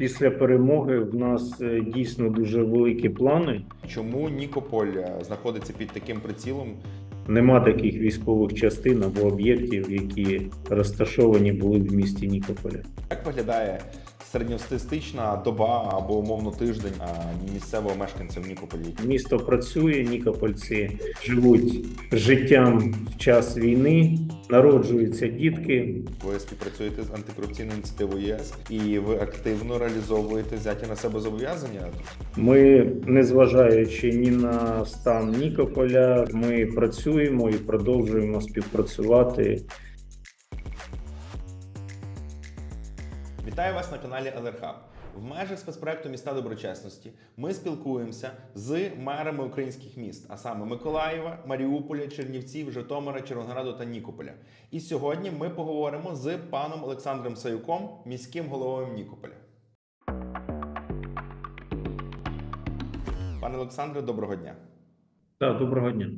Після перемоги в нас е, дійсно дуже великі плани. Чому Нікополь е, знаходиться під таким прицілом? Нема таких військових частин або об'єктів, які розташовані були в місті Нікополя. Як виглядає середньостатистична доба або умовно тиждень місцевого мешканця в Нікополі? Місто працює, нікопольці живуть життям в час війни, народжуються дітки. Ви співпрацюєте з антикорупційною ініціативою ЄС і ви активно реалізовуєте взяті на себе зобов'язання. Ми, незважаючи ні на стан Нікополя, ми працюємо і продовжуємо співпрацювати Вітаю вас на каналі ЛРХ. В межах спецпроекту Міста доброчесності ми спілкуємося з мерами українських міст, а саме Миколаєва, Маріуполя, Чернівців, Житомира, Червонограду та Нікополя. І сьогодні ми поговоримо з паном Олександром Саюком, міським головою Нікополя. Пане Олександре, доброго дня. Так, доброго дня.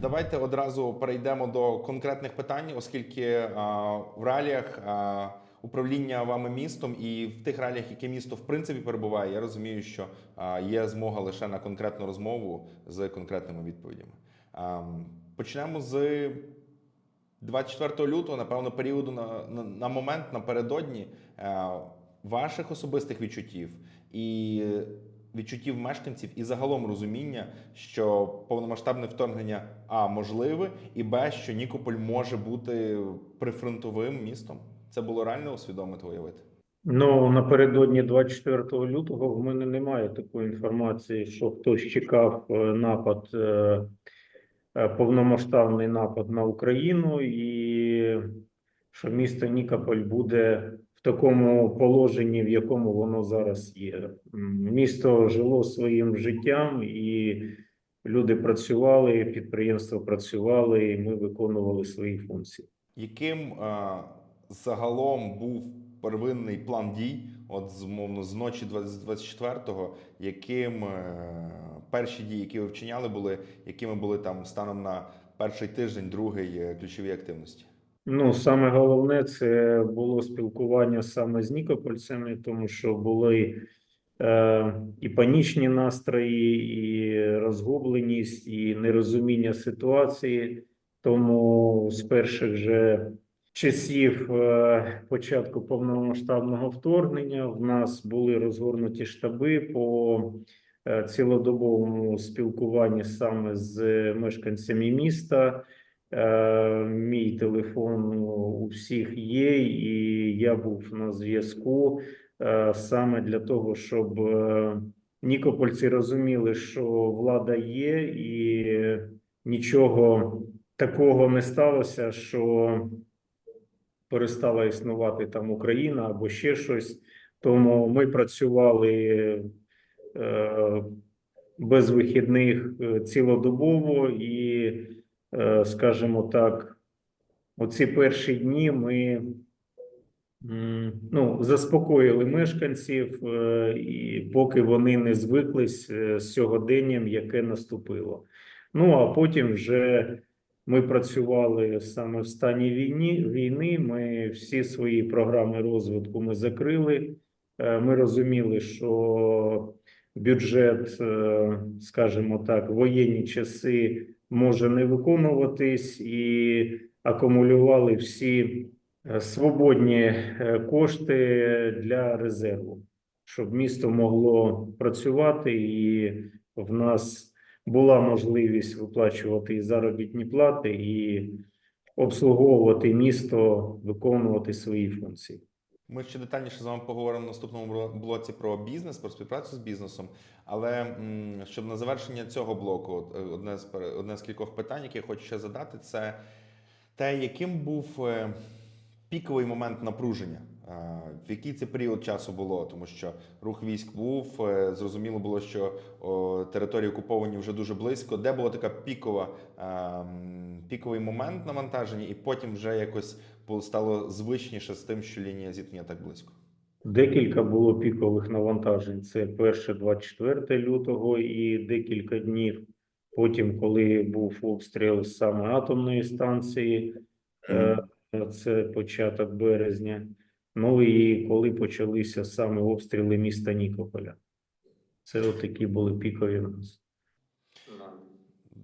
Давайте одразу перейдемо до конкретних питань, оскільки а, в реаліях а, управління вами містом і в тих реаліях, які місто в принципі перебуває, я розумію, що а, є змога лише на конкретну розмову з конкретними відповідями. А, почнемо з 24 лютого, напевно, періоду на, на, на момент напередодні е, ваших особистих відчуттів і відчуттів мешканців, і загалом розуміння, що повномасштабне вторгнення а можливе, і б, що Нікополь може бути прифронтовим містом. Це було реально усвідомити уявити. Ну напередодні 24 лютого в мене немає такої інформації, що хтось чекав е, напад, е, е, повномасштабний напад на Україну, і що місто Нікополь буде в такому положенні, в якому воно зараз є. Місто жило своїм життям, і люди працювали, підприємства працювали, і ми виконували свої функції. Яким е, загалом був первинний план дій, от змовно з ночі 24-го, яким е, перші дії, які ви вчиняли, були, якими були там станом на перший тиждень, другий е, ключові активності? Ну, саме головне це було спілкування саме з нікопольцями, тому що були е, і панічні настрої, і розгубленість, і нерозуміння ситуації. Тому з перших же часів е, початку повномасштабного вторгнення в нас були розгорнуті штаби по е, цілодобовому спілкуванні саме з мешканцями міста. Е, Мій телефон у всіх є, і я був на зв'язку е, саме для того, щоб е, нікопольці розуміли, що влада є, і нічого такого не сталося, що перестала існувати там Україна або ще щось. Тому ми працювали без вихідних цілодобово і скажімо так, оці перші дні ми ну, заспокоїли мешканців, е, і поки вони не звиклись е, з сьогоденням, яке наступило. Ну а потім вже ми працювали саме в стані війни. Війни. Ми всі свої програми розвитку ми закрили. Е, Ми розуміли, що бюджет, е, скажімо так, воєнні часи може не виконуватись, і акумулювали всі е, свободні е, кошти для резерву, щоб місто могло працювати, і в нас була можливість виплачувати і заробітні плати, і обслуговувати місто, виконувати свої функції. Ми ще детальніше з вами поговоримо в наступному блоці про бізнес, про співпрацю з бізнесом. Але щоб на завершення цього блоку, е, одне з одне з кількох питань, які я хочу ще задати, це те, яким був е, піковий момент напруження. Е, В який це період часу було, тому що рух військ був зрозуміло було, що території окуповані вже дуже близько. Де була така пікова піковий момент навантаження, і потім вже якось стало звичніше з тим, що лінія зіткнення так близько. Декілька було пікових навантажень. Це перше 24 лютого і декілька днів. Потім, коли був обстріл саме атомної станції, е, це початок березня. Ну і коли почалися саме обстріли міста Нікополя. Це отакі були пікові в нас.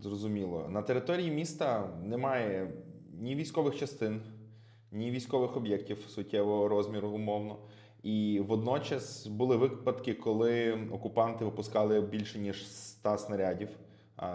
Зрозуміло. На території міста немає ні військових частин, ні військових об'єктів суттєвого розміру, умовно. І водночас були випадки, коли окупанти випускали більше ніж 100 снарядів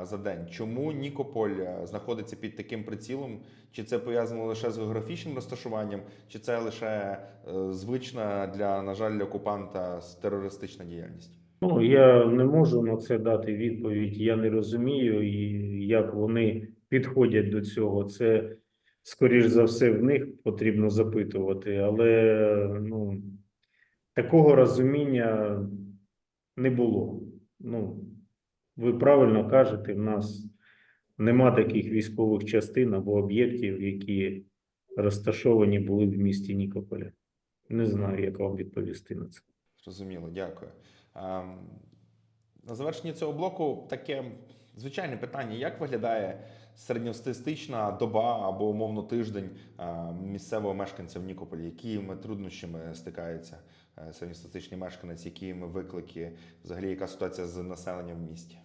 за день. Чому Нікополь знаходиться під таким прицілом? Чи це пов'язано лише з географічним розташуванням, чи це лише е, звична для, на жаль, окупанта терористична діяльність? Ну, я не можу на це дати відповідь. Я не розумію, і як вони підходять до цього. Це, скоріш за все, в них потрібно запитувати, але ну, такого розуміння не було. Ну, ви правильно кажете, в нас нема таких військових частин або об'єктів, які розташовані були в місті Нікополя. Не знаю, як вам відповісти на це. Зрозуміло, дякую. Ем, На завершення цього блоку таке звичайне питання: як виглядає середньостатистична доба або умовно тиждень е, місцевого мешканця в Нікополі? Якими труднощами е, середньостатичний мешканець, якими виклики, взагалі, яка ситуація з населенням в місті?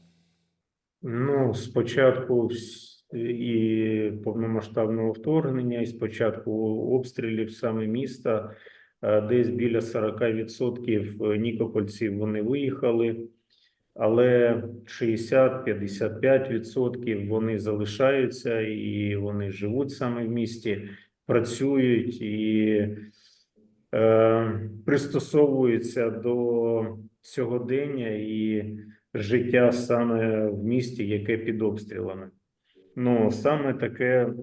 Ну, спочатку і повномасштабного вторгнення, і спочатку обстрілів саме міста, е, десь біля 40% нікопольців вони виїхали, але 60-55% вони залишаються і вони живуть саме в місті, працюють. І е, пристосовуються до сьогодення і життя саме в місті, яке під обстрілами. Ну, саме таке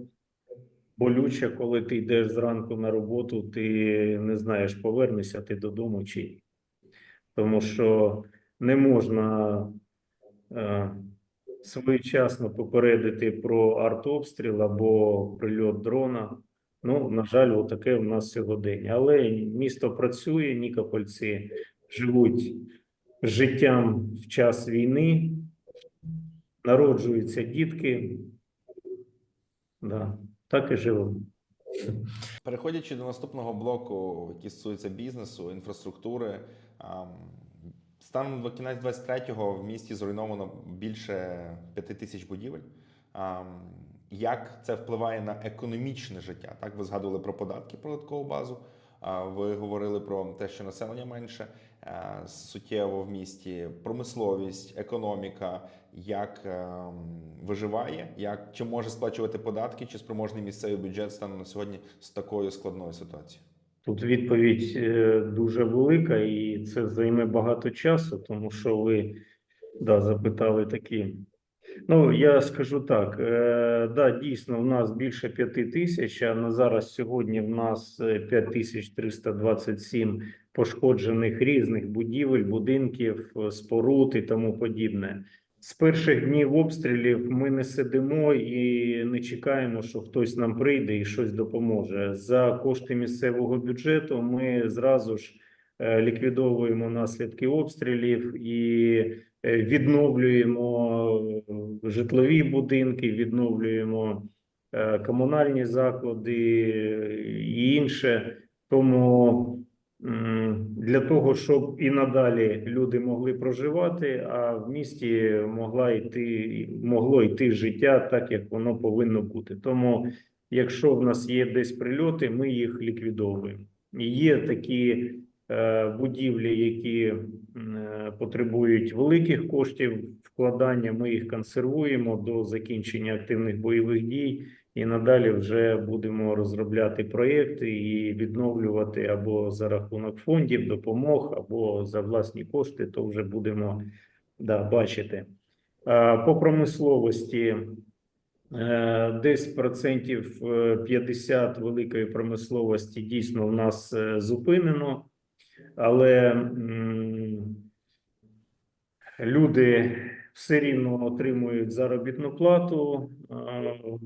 болюче, коли ти йдеш зранку на роботу, ти не знаєш, повернешся ти додому чи ні. Тому що не можна е, своєчасно попередити про артобстріл або прильот дрона. Ну, на жаль, отаке в нас сьогодення. Але місто працює, нікопольці живуть життям в час війни, народжуються дітки. Да, так і живемо. Переходячи до наступного блоку, який стосується бізнесу, інфраструктури, станом до кінець 23-го в місті зруйновано більше п'яти тисяч будівель. Як це впливає на економічне життя? Так, ви згадували про податки, податкову базу. Ви говорили про те, що населення менше е, суттєво в місті, промисловість, економіка, як ем, виживає, як чи може сплачувати податки, чи спроможний місцевий бюджет стане на сьогодні з такою складною ситуацією? Тут відповідь е, дуже велика, і це займе багато часу, тому що ви да, запитали такі. Ну, я скажу так, е, да, дійсно, в нас більше п'яти тисяч, а на зараз сьогодні в нас е, 5327 пошкоджених різних будівель, будинків, е, споруд і тому подібне. З перших днів обстрілів ми не сидимо і не чекаємо, що хтось нам прийде і щось допоможе. За кошти місцевого бюджету ми зразу ж е, ліквідовуємо наслідки обстрілів і е, відновлюємо е, житлові будинки, відновлюємо е, комунальні заклади е, і інше. Тому для того, щоб і надалі люди могли проживати, а в місті могла йти, могло йти життя так, як воно повинно бути. Тому, якщо в нас є десь прильоти, ми їх ліквідовуємо. Є такі е, будівлі, які е, потребують великих коштів вкладання. Ми їх консервуємо до закінчення активних бойових дій. І надалі вже будемо розробляти проєкти і відновлювати або за рахунок фондів допомог, або за власні кошти, то вже будемо да, бачити. По промисловості е, десь процентів е, 50 великої промисловості дійсно в нас е, зупинено, але люди все рівно отримують заробітну плату,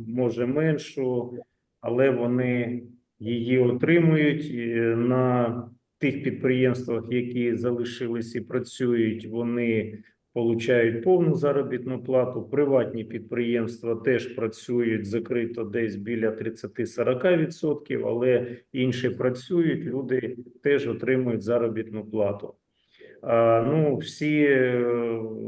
може меншу, але вони її отримують на тих підприємствах, які залишились і працюють. Вони получають повну заробітну плату. Приватні підприємства теж працюють закрито десь біля 30-40%, але інші працюють, люди теж отримують заробітну плату. А, ну, всі е,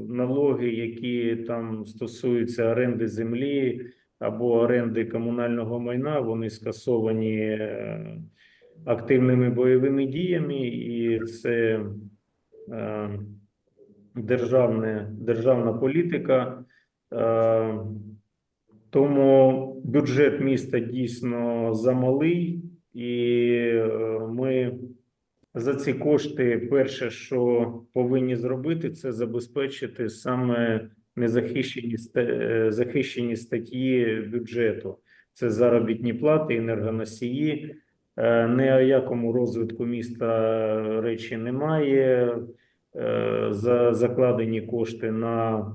налоги, які там стосуються оренди землі або оренди комунального майна, вони скасовані е, активними бойовими діями, і це е, державне, державна політика. Е, тому бюджет міста дійсно замалий, і е, ми за ці кошти перше, що повинні зробити, це забезпечити саме незахищені е, захищені статті бюджету. Це заробітні плати, енергоносії. Е, Ні о якому розвитку міста речі немає. Е, За закладені кошти на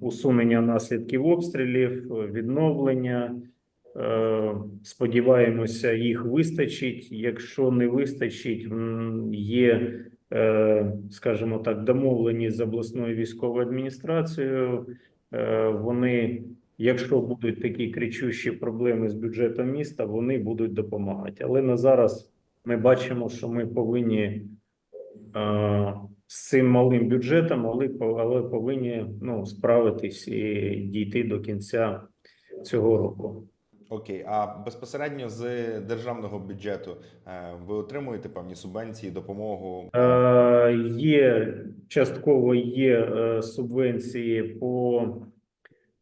усунення наслідків обстрілів, відновлення. Е, Сподіваємося, їх вистачить. Якщо не вистачить, є, е, скажімо так, домовлені з обласною військовою адміністрацією. Вони, якщо будуть такі кричущі проблеми з бюджетом міста, вони будуть допомагати. Але на зараз ми бачимо, що ми повинні з цим малим бюджетом, але, по- але повинні ну, справитись і дійти до кінця цього року. Окей, а безпосередньо з державного бюджету е, ви отримуєте певні субвенції, допомогу? Е, Є частково є е, субвенції по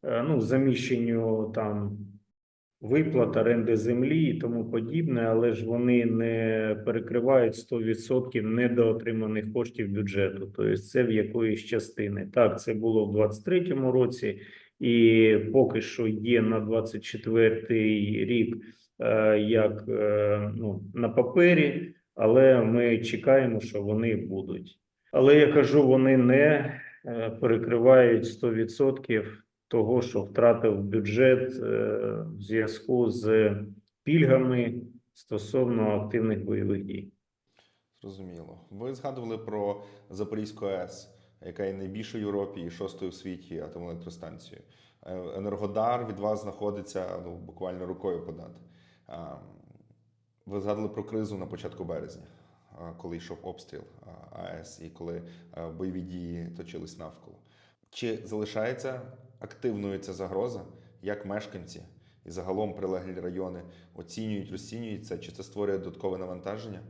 е, ну, заміщенню там виплат, оренди землі і тому подібне, але ж вони не перекривають 100% недоотриманих коштів бюджету. Тобто це в якоїсь частини. Так, це було в 23-му році, і поки що є на 24-й рік е, як е, ну, на папері але ми чекаємо, що вони будуть. Але я кажу, вони не е, перекривають 100% того, що втратив бюджет е, в зв'язку з пільгами стосовно активних бойових дій. Зрозуміло. Ви згадували про Запорізьку АЕС, яка є найбільшою в Європі і шостою в світі атомною електростанцією. Е, Енергодар від вас знаходиться ну, буквально рукою подати. Ви згадували про кризу на початку березня, коли йшов обстріл АЕС і коли бойові дії точились навколо. Чи залишається активною ця загроза, як мешканці і загалом прилеглі райони оцінюють, розцінюють це, чи це створює додаткове навантаження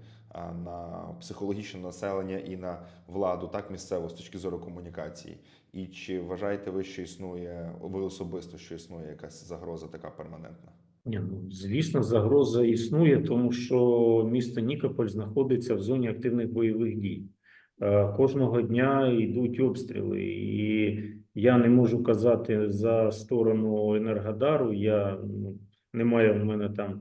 на психологічне населення і на владу, так місцево з точки зору комунікації? І чи вважаєте ви, що існує ви особисто, що існує якась загроза така перманентна? Ні, ну, звісно, загроза існує, тому що місто Нікополь знаходиться в зоні активних бойових дій. Е, Кожного дня йдуть обстріли, і я не можу казати за сторону Енергодару. Я ну, немає в мене там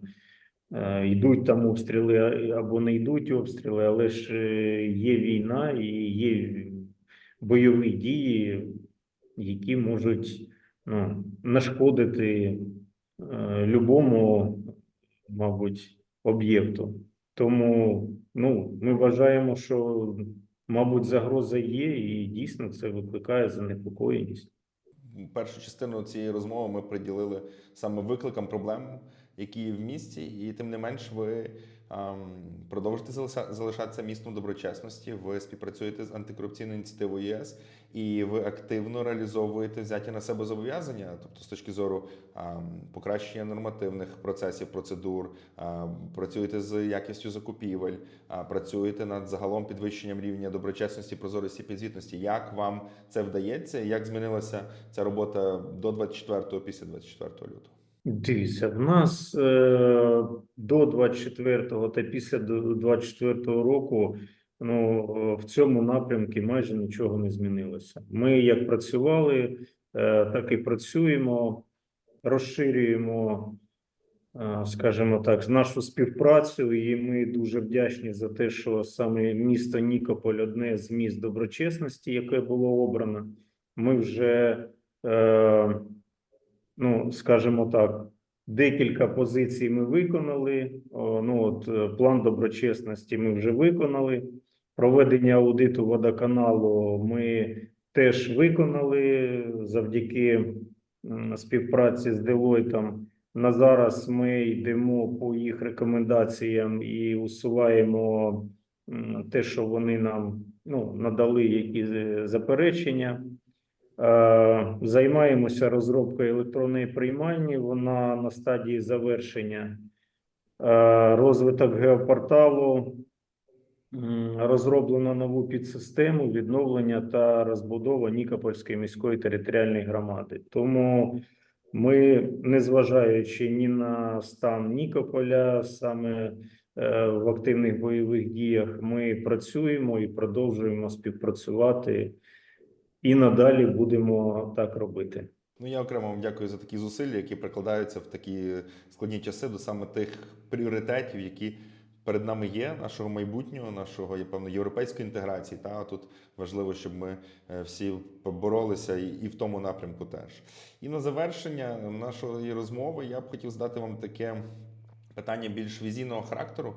е, йдуть там обстріли або не йдуть обстріли, але ж е, є війна і є бойові дії, які можуть ну, нашкодити любому, мабуть, об'єкту. Тому ну, ми вважаємо, що, мабуть, загроза є, і дійсно це викликає занепокоєність. Першу частину цієї розмови ми приділили саме викликам проблем, які є в місті, і тим не менш ви продовжуєте залиша- залишатися містом доброчесності. Ви співпрацюєте з антикорупційною ініціативою ЄС, і ви активно реалізовуєте взяті на себе зобов'язання, тобто з точки зору ем, покращення нормативних процесів, процедур, ем, працюєте з якістю закупівель, працюєте над загалом підвищенням рівня доброчесності, прозорості підзвітності. Як вам це вдається? Як змінилася ця робота до 24-го, після 24 лютого? Дивіться, в нас е, до 24-го та після до 24-го року ну, в цьому напрямку майже нічого не змінилося. Ми як працювали, е, так і працюємо, розширюємо, е, скажімо так, нашу співпрацю, і ми дуже вдячні за те, що саме місто Нікополь одне з міст доброчесності, яке було обрано. Ми вже е, ну, скажімо так, декілька позицій ми виконали. Ну, от е, план доброчесності ми вже виконали. Проведення аудиту водоканалу ми теж виконали завдяки співпраці з Deloitte. На зараз ми йдемо по їх рекомендаціям і усуваємо те, що вони нам ну, надали які е, заперечення. Е, Займаємося розробкою електронної приймальні. Вона на стадії завершення. Е, Розвиток геопорталу. Розроблено нову підсистему відновлення та розбудова Нікопольської міської територіальної громади. Тому ми, незважаючи ні на стан Нікополя, саме е, в активних бойових діях, ми працюємо і продовжуємо співпрацювати, і надалі будемо так робити. Ну, я окремо вам дякую за такі зусилля, які прикладаються в такі складні часи до саме тих пріоритетів, які перед нами є, нашого майбутнього, нашого, я певно, європейської інтеграції. Та тут важливо, щоб ми е, всі поборолися і, в тому напрямку теж. І на завершення нашої розмови я б хотів задати вам таке питання більш візійного характеру,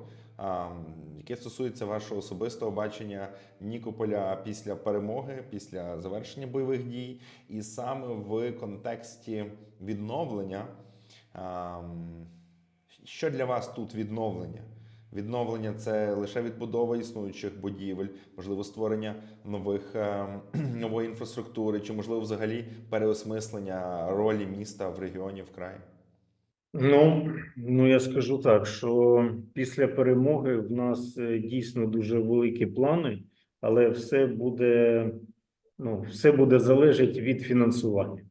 яке стосується вашого особистого бачення Нікополя після перемоги, після завершення бойових дій, і саме в контексті відновлення. Що для вас тут відновлення? Відновлення це лише відбудова існуючих будівель, можливо, створення нових е, нової інфраструктури, чи можливо взагалі переосмислення ролі міста в регіоні в краї. Ну, ну я скажу так, що після перемоги в нас е, дійсно дуже великі плани, але все буде, ну, все буде залежати від фінансування.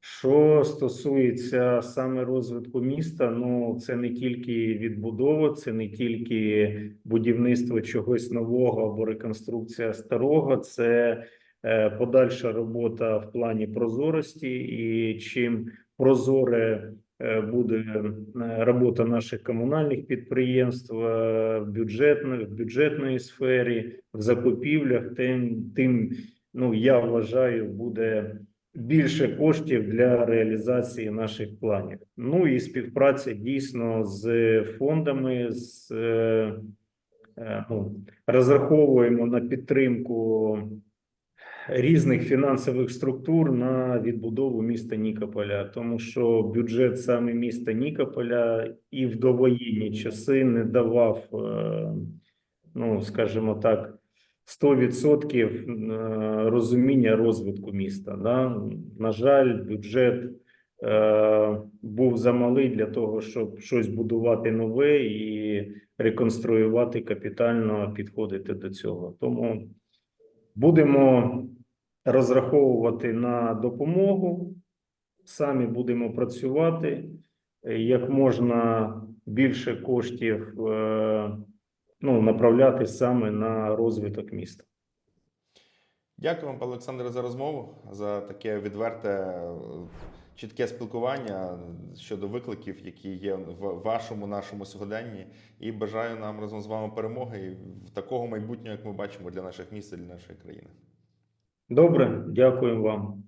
Що стосується саме розвитку міста, ну це не тільки відбудова, це не тільки будівництво чогось нового або реконструкція старого, це е, подальша робота в плані прозорості, і чим прозоре буде е, робота наших комунальних підприємств е, в бюджетної, в бюджетної сфері, в закупівлях, тим, тим ну я вважаю, буде більше коштів для реалізації наших планів. Ну і співпраця дійсно з фондами, з е, е, ну, розраховуємо на підтримку різних фінансових структур на відбудову міста Нікополя, тому що бюджет саме міста Нікополя і в довоєнні часи не давав, е, ну скажімо так. 100% е, розуміння розвитку міста. Да? На жаль, бюджет е, був замалий для того, щоб щось будувати нове і реконструювати капітально, підходити до цього. Тому будемо розраховувати на допомогу, самі будемо працювати е, як можна більше коштів. е, ну, направляти саме на розвиток міста. Дякую вам, пане Олександре, за розмову, за таке відверте, е, чітке спілкування щодо викликів, які є в вашому нашому сьогоденні. І бажаю нам разом з вами перемоги і такого майбутнього, як ми бачимо для наших міст і для нашої країни. Добре, дякую вам.